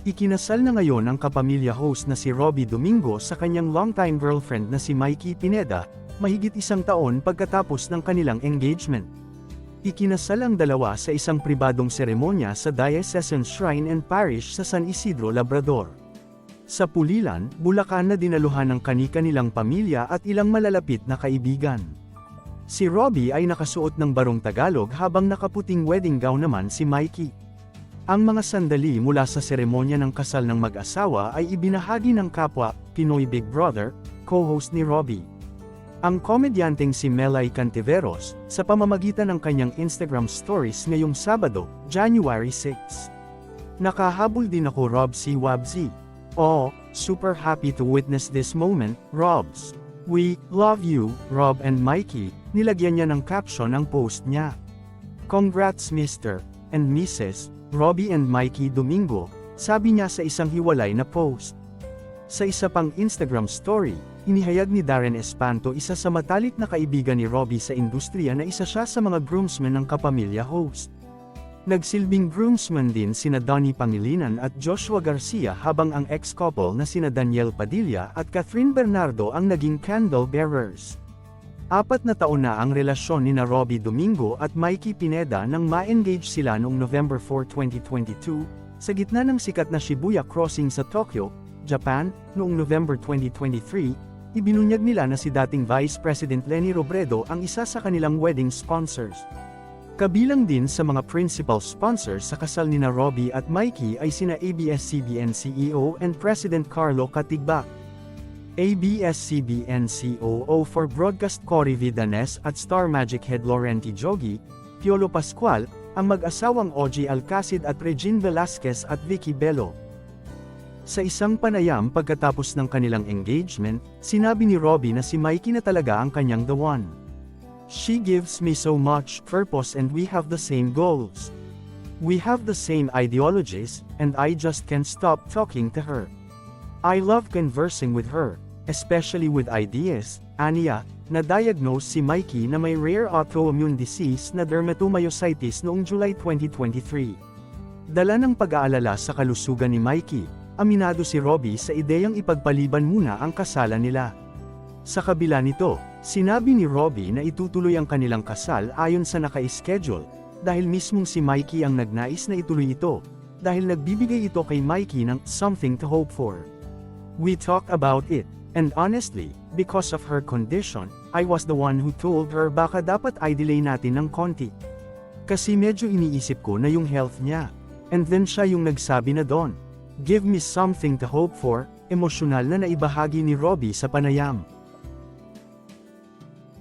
Ikinasal na ngayon ang kapamilya host na si Robbie Domingo sa kanyang longtime girlfriend na si Mikey Pineda, mahigit isang taon pagkatapos ng kanilang engagement. Ikinasal ang dalawa sa isang pribadong seremonya sa Diocesan Shrine and Parish sa San Isidro, Labrador. Sa Pulilan, Bulacan na dinaluhan ng kani-kanilang pamilya at ilang malalapit na kaibigan. Si Robbie ay nakasuot ng barong Tagalog habang nakaputing wedding gown naman si Mikey. Ang mga sandali mula sa seremonya ng kasal ng mag-asawa ay ibinahagi ng kapwa, Pinoy Big Brother, co-host ni Robbie. Ang komedyanteng si Melay Cantiveros, sa pamamagitan ng kanyang Instagram stories ngayong Sabado, January 6. Nakahabol din ako Rob C. Wabzi. Oh, super happy to witness this moment, Robs. We love you, Rob and Mikey, nilagyan niya ng caption ang post niya. Congrats Mr. and Mrs. Robbie and Mikey Domingo, sabi niya sa isang hiwalay na post. Sa isa pang Instagram story, inihayag ni Darren Espanto isa sa matalik na kaibigan ni Robbie sa industriya na isa siya sa mga groomsmen ng kapamilya host. Nagsilbing groomsmen din sina Donnie Pangilinan at Joshua Garcia habang ang ex-couple na sina Daniel Padilla at Catherine Bernardo ang naging candle bearers. Apat na taon na ang relasyon ni na Robbie Domingo at Mikey Pineda nang ma-engage sila noong November 4, 2022, sa gitna ng sikat na Shibuya Crossing sa Tokyo, Japan, noong November 2023, ibinunyag nila na si dating Vice President Leni Robredo ang isa sa kanilang wedding sponsors. Kabilang din sa mga principal sponsors sa kasal ni na Robbie at Mikey ay sina ABS-CBN CEO and President Carlo Katigbak. ABS-CBN COO for Broadcast Cory Vidanes at Star Magic Head Laurenti Jogi, Piolo Pascual, ang mag-asawang OG Alcacid at Regine Velasquez at Vicky Bello. Sa isang panayam pagkatapos ng kanilang engagement, sinabi ni Robbie na si Mikey na talaga ang kanyang the one. She gives me so much purpose and we have the same goals. We have the same ideologies, and I just can't stop talking to her. I love conversing with her, especially with ideas, aniya, na-diagnose si Mikey na may rare autoimmune disease na dermatomyositis noong July 2023. Dala ng pag-aalala sa kalusugan ni Mikey, aminado si Robbie sa ideyang ipagpaliban muna ang kasalan nila. Sa kabila nito, sinabi ni Robbie na itutuloy ang kanilang kasal ayon sa naka-schedule, dahil mismong si Mikey ang nagnais na ituloy ito, dahil nagbibigay ito kay Mikey ng something to hope for. We talk about it, and honestly, because of her condition, I was the one who told her baka dapat ay delay natin ng konti. Kasi medyo iniisip ko na yung health niya. And then siya yung nagsabi na doon. Give me something to hope for, emosyonal na naibahagi ni Robbie sa panayam.